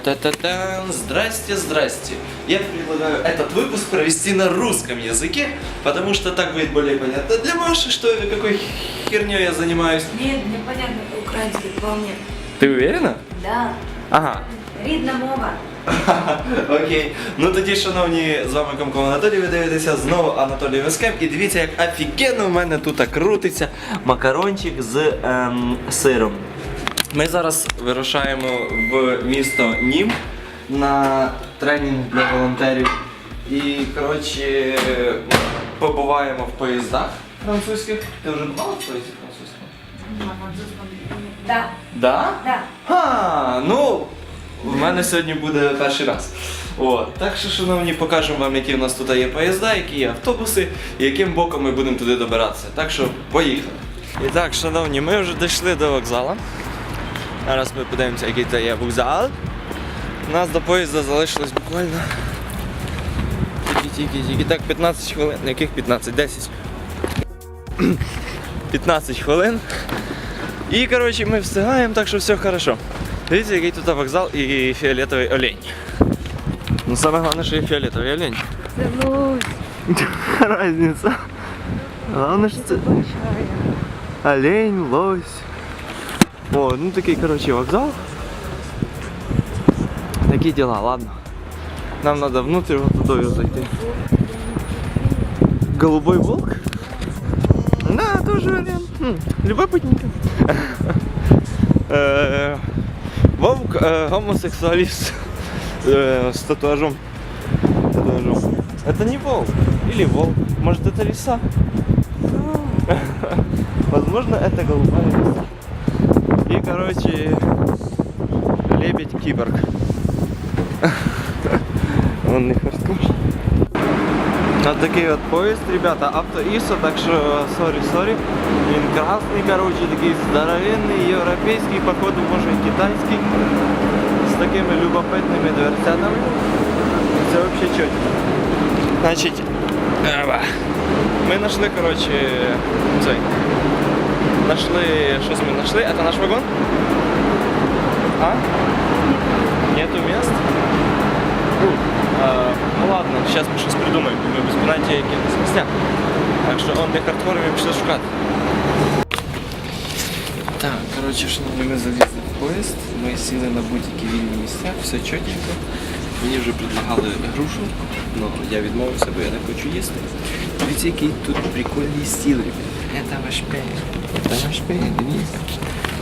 Та-та-та-та. Здрасте, здрасте. Я предлагаю этот выпуск провести на русском языке, потому что так будет более понятно для Маши, что какой херней я занимаюсь. Нет, мне понятно украинский вполне. Ты уверена? Да. Ага. Рідна мова. Окей. Ну тоді, шановні, з вами Комков Анатолій, ви дивитеся знову Анатолій Вескем. І дивіться, як офігенно у мене тут крутиться макарончик з ем, сиром. Ми зараз вирушаємо в місто Нім на тренінг для волонтерів. І, коротше, побуваємо в поїздах французьких. Ти вже бувала в поїзді французькому? Да. Да? Да. А, ну, в мене сьогодні буде перший раз. От. Так що, шановні, покажемо вам, які в нас тут є поїзда, які є автобуси, і яким боком ми будемо туди добиратися. Так що, поїхали. І так, шановні, ми вже дійшли до вокзалу. Зараз ми подивимося, який це є вокзал. У нас до поїзда залишилось буквально. Тільки, тільки, тільки. Так, 15 хвилин. Яких 15? 10. 15 хвилин. І коротше ми встигаємо, так що все хорошо. Дивіться, який тут вокзал і фіолетовий олень. Ну саме головне, що є фіолетовий олень. Це лось. Разниця. Головне, що це олень, лось. О, ну такий, коротше, вокзал. Такі діла, ладно. Нам треба внутрь вот туда зайти. Голубой волк? Да, тоже вариант. Любопытненько. Э, Волк э, гомосексуалист э, с татуажом. татуажом. Это не волк. Или волк. Может это лиса? Возможно это голубая лиса. И короче лебедь киборг. Он не расскажет. Вот такий от поїзд, ребята, авто-ІСО, так що сорі, сорі. Він красний, короче, такий здоровенний, європейський, походу, може і китайський. З такими любопитними дверцятами. Це взагалі чотко. Значить, ева. ми знайшли, короче, цей. Нашли, щось ми знайшли. Это наш вагон? А? Нету мест? Ну ладно, сейчас ми щось придумаємо, ми без поняття які у нас місця. Так що он для хардкору ми пішли шукати. Так, коротше, шановні, ми залізли в поїзд, ми сіли на будь-які вільні місця, все чотенько. Мені вже предлагали грушу, але я відмовився, бо я не хочу їсти. Дивіться, який тут прикольний стіл, ребят. Це ваш пень. Це ваш пень, дивіться.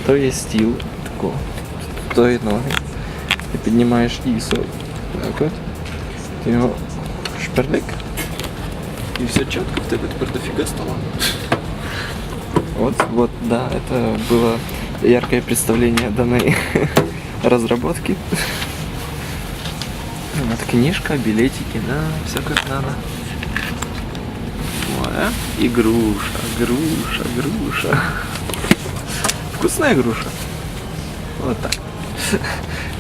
То є стіл, тако. То є ноги. Ти піднімаєш ісо. Так от. Ти його шперлик. И все четко, в тебе тепер дофига стола. Вот, вот, да, это было яркое представление данной разработки. Вот книжка, билетики, да, все как надо. Ой, а? И груша, груша, груша. Вкусная груша. Вот так.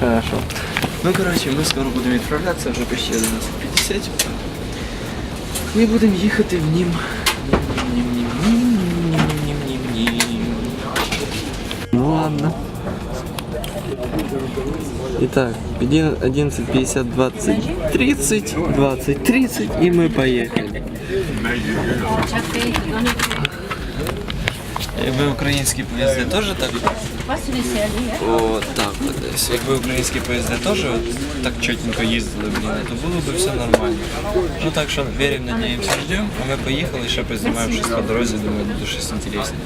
Хорошо. Ну, короче, ми скоро будемо відправлятися, вже почти 11.50. Ми будемо їхати в Нім. Нім, нім, нім, нім, нім, нім, нім, нім. Ну ладно. Итак, 11.50, 20, 30, 20, 30, и мы поехали. Якби українські поїзди теж так О, так десь. Якби українські поїзди теж так чотенько їздили, блін, то було б все нормально. Ну так що віримо, надіємося, ждемо. А ми поїхали, ще познімаємо щось по дорозі, думаю, буде щось інтересне.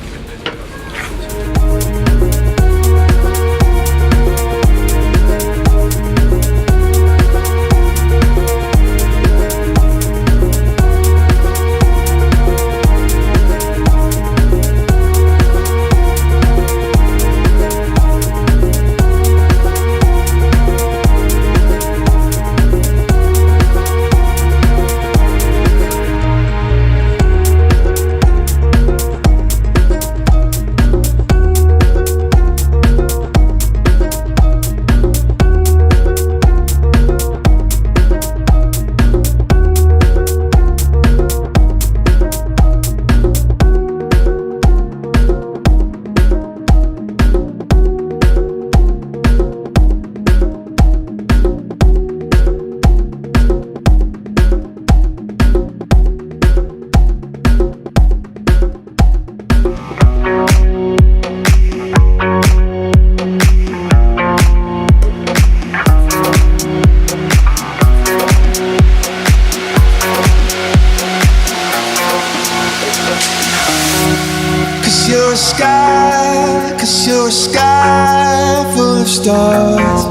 you're a sky, cause you're a sky full of stars.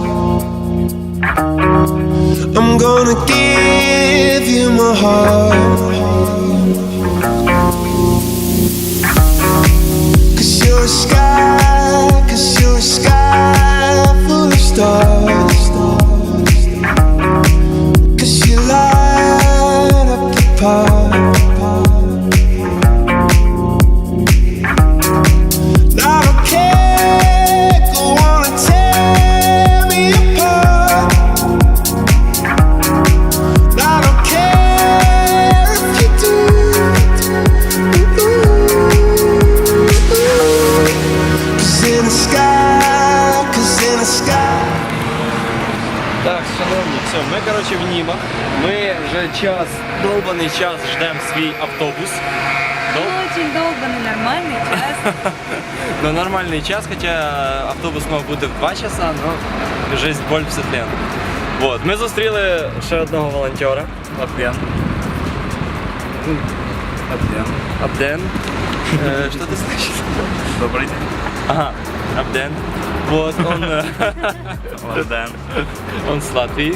I'm gonna give you my heart. Ми вже час, довбаний час ждемо свій автобус. Дол- Очень долбаный, нормальный час. Ну, нормальний час, хоча автобус мав бути в 2 часа, але жизнь боль пситлен. Вот. Ми зустріли ще одного волонтера. Абден. Абден. Абден. Е, Що ти значиш? Добрый день. Ага, Абден. Вот, он, э, Абден. он с Латвии.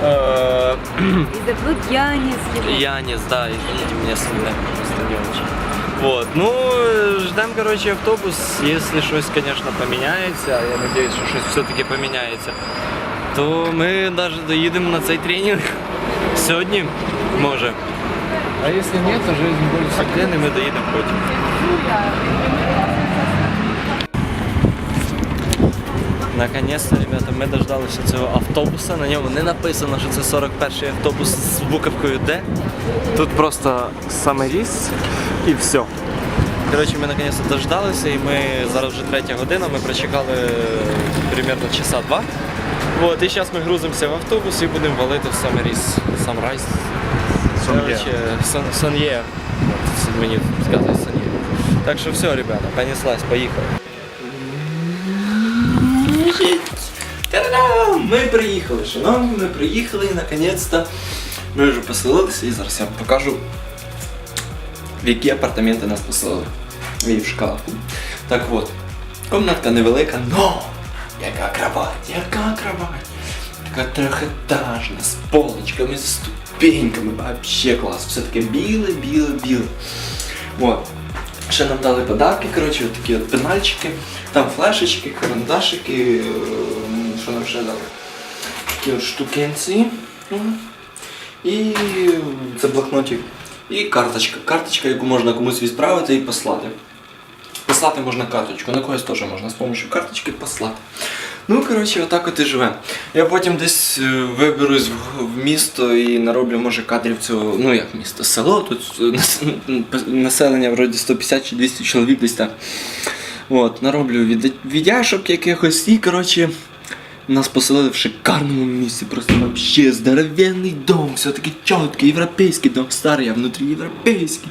Э, И зовут Янис его. Янис, да, извините меня, сильно просто не очень. Вот, ну, э, ждем, короче, автобус, если что-то, конечно, поменяется, а я надеюсь, что что-то все-таки поменяется, то ми даже доїдемо на цей тренінг сьогодні, може. А якщо ні, то жизнь буде сьогодні, і ми доїдемо Наконец-то, ребята, ми дождалися цього автобуса. На ньому не написано, що це 41-й автобус з буковкою Д. Тут просто саме ріс і все. Коротше, ми наконец-то дождалися і ми зараз вже третя година, ми прочекали примерно часа два. Вот, і зараз ми грузимося в автобус і будемо валити в Самаріс. Самрайс. Короче, Сан'є. Мені сказали Сан'є. Так що все, ребята, понеслась, поїхали. Та-дам! Ми приїхали, шановні, ми приїхали і наконець-то ми вже поселилися і зараз я вам покажу, в які апартаменти нас поселили. І в шкафу. Так от, комнатка невелика, но яка кровать, яка кровать. Така трьохетажна, з полочками, з ступеньками, вообще клас. Все таке біле, біле, біле. Вот. Ще нам дали подарки, коротше, от такі от пенальчики, там флешечки, карандашики, ем, що нам ще дали? Такі от штукенці. І це блокнотик. І карточка. Карточка, яку можна комусь відправити і послати. Послати можна карточку, на когось теж можна з допомогою карточки послати. Ну, коротше, отак от і живе. Я потім десь е, виберусь в, місто і нароблю, може, кадрів цього, ну як місто, село, тут е, населення вроді 150 чи 200 чоловік десь так. От, нароблю від, відяшок якихось і, коротше, нас поселили в шикарному місці, просто вообще здоровенний дом, все таки чіткий, європейський дом, старий, а внутрі європейський.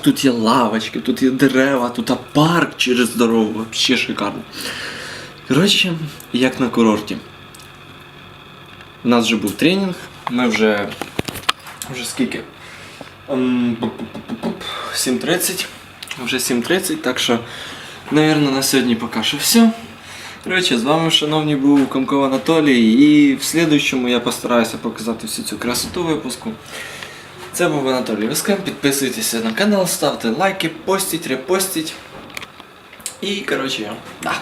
Тут є лавочки, тут є дерева, тут парк через дорогу, вообще шикарно. Коротше, як на курорті. У нас вже був тренінг, ми вже. Вже скільки? Ем, 7.30. Вже 7.30, так що, напевно, на сьогодні поки що все. Коротше, з вами, шановні, був Комков Анатолій, і в слідуючому я постараюся показати всю цю красоту випуску. Це був Анатолій Вискан. Підписуйтеся на канал, ставте лайки, постіть, репостіть. І, коротше, да.